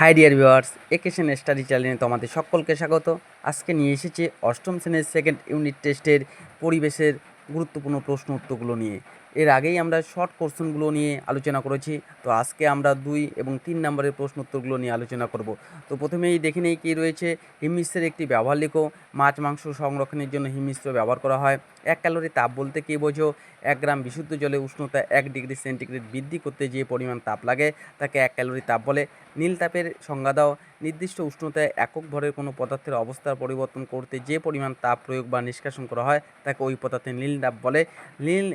High dear viewers একেশন study চ্যানেলে তোমাদের সকলকে স্বাগত। আজকে নিয়ে এসেছি অষ্টম শ্রেণির সেকেন্ড ইউনিট টেস্টের পরিবেশের গুরুত্বপূর্ণ প্রশ্ন উত্তরগুলো নিয়ে। এর আগেই আমরা শর্ট কোশ্চেনগুলো নিয়ে আলোচনা করেছি। তো আজকে আমরা দুই এবং তিন নম্বরের প্রশ্ন উত্তরগুলো নিয়ে আলোচনা করব। তো প্রথমেই দেখে নেই কী রয়েছে। হিমমিশ্রের একটি ব্যবহার লেখো মাছ মাংস সংরক্ষণের জন্য হিমমিশ্র ব্যবহার করা হয়। এক ক্যালোরি তাপ বলতে কী বোঝো? এক গ্রাম বিশুদ্ধ জলে উষ্ণতা এক ডিগ্রি সেন্টিগ্রেড বৃদ্ধি করতে যে পরিমাণ তাপ লাগে, তাকে এক ক্যালোরি তাপ বলে। নীল তাপের সংজ্ঞা দাও। নির্দিষ্ট উষ্ণতায় একক ভরের কোনো পদার্থের অবস্থার পরিবর্তন করতে যে পরিমাণ তাপ প্রয়োগ বা নিষ্কাশন করা হয়, তাকে ওই পদার্থের নীল তাপ বলে। নীল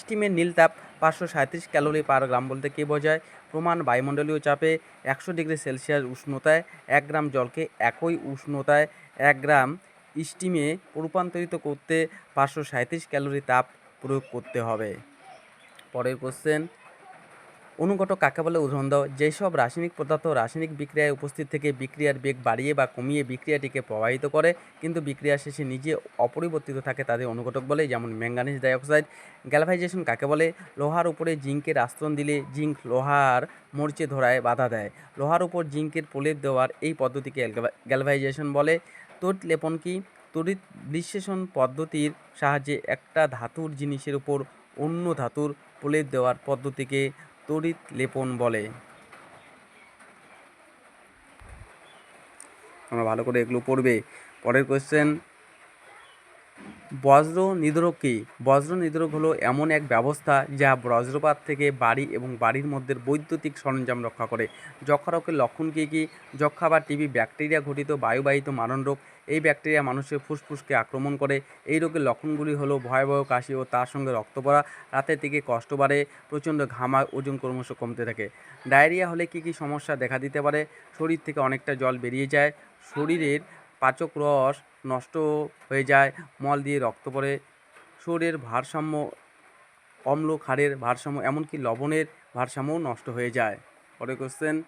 স্টিমের নীল তাপ পাঁচশো সাঁত্রিশ ক্যালোরি পার গ্রাম বলতে কী বোঝায়? প্রমাণ বায়ুমণ্ডলীয় চাপে একশো ডিগ্রি সেলসিয়াস উষ্ণতায় এক গ্রাম জলকে একই উষ্ণতায় এক গ্রাম স্টিমে রূপান্তরিত করতে পাঁচশো সাঁত্রিশ ক্যালোরি তাপ প্রয়োগ করতে হবে। পরের কোশ্চেন অনুঘটক কাকে বলে উদাহরণ দাও? যেসব রাসায়নিক পদার্থ রাসায়নিক বিক্রিয়ায় উপস্থিত থেকে বিক্রিয়ার বেগ বাড়িয়ে বা কমিয়ে বিক্রিয়াটিকে প্রভাবিত করে, কিন্তু বিক্রিয়া শেষে নিজে অপরিবর্তিত থাকে তাদের অনুঘটক বলে, যেমন ম্যাঙ্গানিজ ডাইঅক্সাইড। গ্যালভাইজেশন কাকে বলে? লোহার উপরে জিঙ্কের আস্তরণ দিলে জিঙ্ক লোহার মরচে ধরায় বাধা দেয়। লোহার উপর জিঙ্কের প্রলেপ দেওয়ার এই পদ্ধতিকে গ্যালভাইজেশন বলে। তড়িৎ লেপন কি? তড়িৎ বিশ্লেষণ পদ্ধতির সাহায্যে একটা ধাতুর জিনিসের উপর অন্য ধাতুর প্রলেপ দেওয়ার পদ্ধতিকে তড়িৎ লেপন বলে। তোমরা ভালো করে এগুলো পড়বে। পরের কোয়েশ্চেন বজ্র নিদ্রক কী? বজ্র নিদ্রক হলো এমন এক ব্যবস্থা যা বজ্রপাত থেকে বাড়ি এবং বাড়ির মধ্যে বৈদ্যুতিক সরঞ্জাম রক্ষা করে। যক্ষা রোগের লক্ষণ কী কী? যক্ষা বা টিবি ব্যাকটেরিয়া ঘটিত বায়ুবাহিত মারণ রোগ এই ব্যাকটেরিয়া মানুষের ফুসফুসকে আক্রমণ করে। এই রোগের লক্ষণগুলি হলো ভয়াবহ কাশি ও তার সঙ্গে রক্ত পড়া রাতের দিকে কষ্ট বাড়ে, প্রচণ্ড ঘামায়, ওজন ক্রমশ কমতে থাকে। ডায়রিয়া হলে কী কী সমস্যা দেখা দিতে পারে? শরীর থেকে অনেকটা জল বেরিয়ে যায়। শরীরের পাচক রস নষ্ট হয়ে যায়, মল দিয়ে রক্ত পড়ে। শরীরের ভারসাম্য, অম্ল, ক্ষারের ভারসাম্য, এমনকি লবণের ভারসাম্যও নষ্ট হয়ে যায়। পরে কোশ্চেন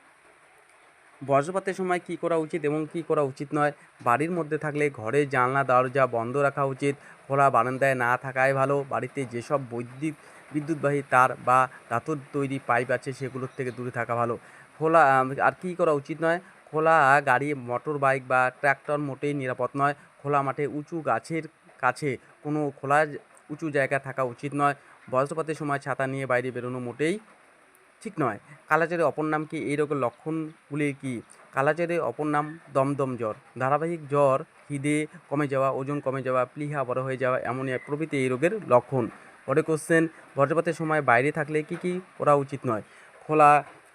বজ্রপাতের সময় কী করা উচিত এবং কী করা উচিত নয়? বাড়ির মধ্যে থাকলে ঘরের জানলা, দরজা বন্ধ রাখা উচিত। খোলা বারান্দায় না থাকাই ভালো। বাড়িতে যেসব বৈদ্যুতিক বিদ্যুৎবাহী তার বা ধাতুর তৈরি পাইপ আছে, সেগুলোর থেকে দূরে থাকা ভালো। খোলা আর কী করা উচিত নয়? খোলা গাড়ি, মোটর বাইক বা ট্র্যাক্টর মোটেই নিরাপদ নয়। খোলা মাঠে উঁচু গাছের কাছে কোনো খোলা, উঁচু জায়গা থাকা উচিত নয়। বজ্রপাতের সময় ছাতা নিয়ে বাইরে বেরোনো মোটেই ঠিক নয়। কালাজারের অপর নাম কি? এই রোগের লক্ষণগুলি কি? কালাজারের অপর নাম দমদম জ্বর। ধারাবাহিক জ্বর হৃদে কমে যাওয়া, ওজন কমে যাওয়া, প্লিহা বড় হয়ে যাওয়া অ্যামোনিয়া প্রভৃতি এই রোগের লক্ষণ। পরে কোশ্চেন বজ্রপাতের সময় বাইরে থাকলে কি কি করা উচিত নয়? খোলা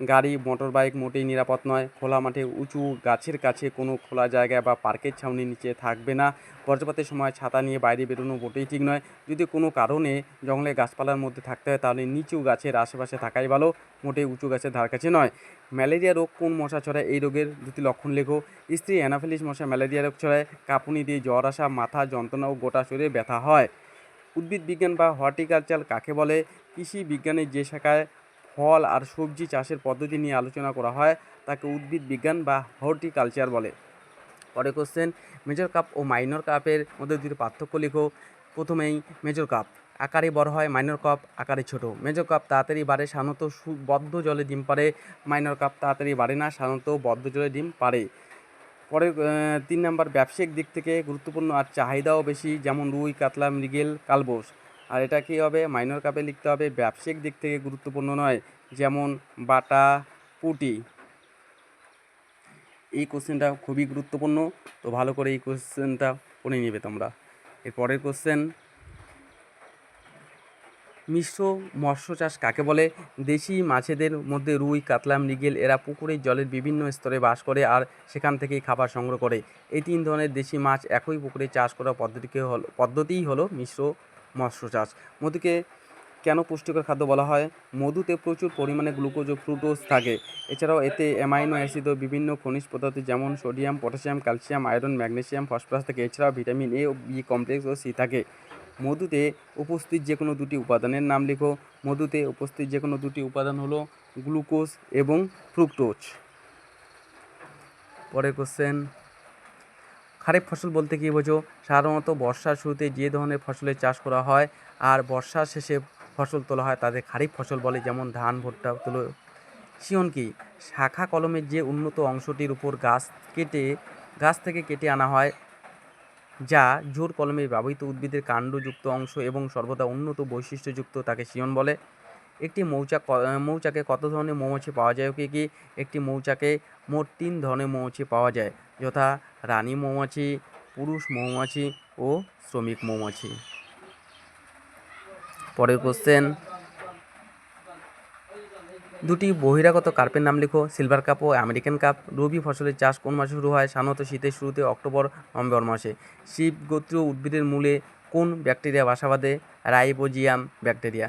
গাড়ি মোটর বাইক মোটেই নিরাপদ নয়। খোলা মাঠে উঁচু গাছের কাছে কোনো খোলা জায়গায় বা পার্কের ছাউনির নিচে থাকবে না। বজ্রপাতের সময় ছাতা নিয়ে বাইরে বেরোনো মোটেই ঠিক নয়। যদি কোনো কারণে জঙ্গলে গাছপালার মধ্যে থাকতে হয়, তাহলে নিচু গাছের আশেপাশে থাকাই ভালো। মোটেই উঁচু গাছের ধার কাছে নয়। ম্যালেরিয়া রোগ কোন মশা ছড়ায় এই রোগের দুটি লক্ষণ লেখো। স্ত্রী অ্যানাফিলিস মশা ম্যালেরিয়া রোগ ছড়ায়, কাঁপুনি দিয়ে জ্বর আসা, মাথা যন্ত্রণা ও গোটা শরীরে ব্যথা হয়। উদ্ভিদ বিজ্ঞান বা হর্টিকালচার কাকে বলে? কৃষি বিজ্ঞানের যে শাখায় ফল আর সবজি চাষের পদ্ধতি নিয়ে আলোচনা করা হয়, তাকে উদ্ভিদ বিজ্ঞান বা হর্টিকালচার বলে। পরে কোশ্চেন মেজর কাপ ও মাইনর কাপের মধ্যে দুটি পার্থক্য লেখো। প্রথমেই মেজর কাপ আকারে বড় হয় মাইনর কাপ আকারে ছোট। মেজর কাপ তাড়াতাড়ি বাড়ে, সাধারণত বদ্ধ জলে ডিম পারে মাইনর কাপ তাড়াতাড়ি বাড়ে না, সাধারণত বদ্ধ জলে ডিম পারে পরে তিন নাম্বার ব্যবসায়িক দিক থেকে গুরুত্বপূর্ণ আর চাহিদাও বেশি, যেমন রুই, কাতলা, মৃগেল, কালবোস। আর এটা কী হবে? মাইনর কাপে লিখতে হবে, ব্যবসায়িক দিক থেকে গুরুত্বপূর্ণ নয়, যেমন বাটা, পুটি। এই কোশ্চেনটা খুবই গুরুত্বপূর্ণ, তো ভালো করে এই কোশ্চেনটা পড়ে নেবে তোমরা। এর পরের কোশ্চেন মিশ্র মৎস্য চাষ কাকে বলে? দেশি মাছেদের মধ্যে রুই কাতলা মৃগেল, এরা পুকুরের জলের বিভিন্ন স্তরে বাস করে আর সেখান থেকেই খাবার সংগ্রহ করে। এই তিন ধরনের দেশি মাছ একই পুকুরে চাষ করার পদ্ধতিকে হল পদ্ধতিই হলো মিশ্র মৎস্য চাষ। মধুকে কেন পুষ্টিকর খাদ্য বলা হয়? মধুতে প্রচুর পরিমাণে গ্লুকোজ ও ফ্রুটোজ থাকে। এছাড়াও এতে অ্যামাইনো অ্যাসিড ও বিভিন্ন খনিজ পদার্থ যেমন sodium, potassium, calcium, iron, magnesium, phosphorus থাকে। এছাড়াও ভিটামিন এ ও বি কমপ্লেক্স ও সি থাকে। মধুতে উপস্থিত যে কোনো দুটি উপাদানের নাম লেখো। মধুতে উপস্থিত যে কোনো দুটি উপাদান হলো গ্লুকোজ এবং ফ্রুক্টোজ। পরের কোশ্চেন খারিফ ফসল বলতে কী বোঝো? সাধারণত বর্ষার শুরুতে যে ধরনের ফসলের চাষ করা হয় আর বর্ষার শেষে ফসল তোলা হয় তাদের খারিফ ফসল বলে, যেমন ধান, ভুট্টা, তুলো। শিয়ন কি? শাখা কলমের যে উন্নত অংশটির উপর গাছ কেটে, গাছ থেকে কেটে আনা হয়, যা জোর কলমে ব্যবহৃত উদ্ভিদের কাণ্ডযুক্ত অংশ এবং সর্বদা উন্নত বৈশিষ্ট্যযুক্ত তাকে শিয়ন বলে। একটি মৌচাক মৌচাকে কত ধরনের মৌমাছি পাওয়া যায়? কি কি একটি মৌচাকে মোট তিন ধরনের মৌমাছি পাওয়া যায়? যথা রানী মৌমাছি, পুরুষ মৌমাছি ও শ্রমিক মৌমাছি। পরের কোশ্চেন দুটি বহিরাগত কার্পের নাম লিখো। সিলভার কাপ ও আমেরিকান কাপ। রবি ফসলের চাষ কোন মাসে শুরু হয়? সাধারণত শীতের শুরুতে অক্টোবর, নভেম্বর মাসে। শিব গোত্রীয় উদ্ভিদের মূলে কোন ব্যাকটেরিয়া বাসা বাঁধে? Rhizobium bacteria.